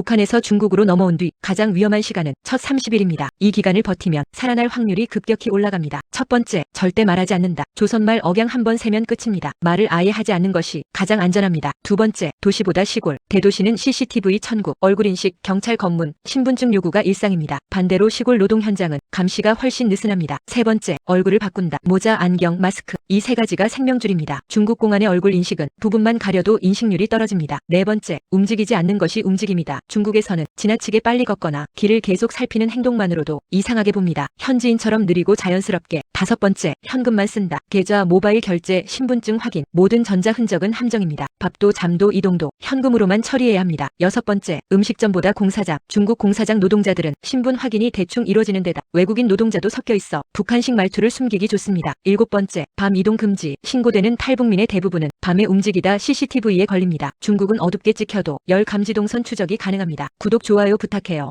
북한에서 중국으로 넘어온 뒤 가장 위험한 시간은 첫 30일입니다. 이 기간을 버티면 살아날 확률이 급격히 올라갑니다. 첫 번째, 절대 말하지 않는다. 조선말 억양 한 번 세면 끝입니다. 말을 아예 하지 않는 것이 가장 안전합니다. 두 번째, 도시보다 시골. 대도시는 CCTV 천국, 얼굴 인식, 경찰 검문, 신분증 요구가 일상입니다. 반대로 시골 노동 현장은 감시가 훨씬 느슨합니다. 세 번째, 얼굴을 바꾼다. 모자, 안경, 마스크. 이 세 가지가 생명줄입니다. 중국 공안의 얼굴 인식은 부분만 가려도 인식률이 떨어집니다. 네 번째, 움직이지 않는 것이 움직임이다. 중국에서는 지나치게 빨리 걷거나 길을 계속 살피는 행동만으로도 이상하게 봅니다. 현지인처럼 느리고 자연스럽게. 다섯 번째, 현금만 쓴다. 계좌, 모바일 결제, 신분증 확인, 모든 전자 흔적은 함정입니다. 밥도 잠도 이동도 현금으로만 처리해야 합니다. 여섯 번째, 음식점보다 공사장. 중국 공사장 노동자들은 신분 확인이 대충 이루어지는 데다 외국인 노동자도 섞여 있어 북한식 말투를 숨기기 좋습니다. 일곱 번째, 밤 이동 금지. 신고되는 탈북민의 대부분은 밤에 움직이다 CCTV에 걸립니다. 중국은 어둡게 찍혀도 열 감지동선 추적이 가능합니다. 구독, 좋아요 부탁해요.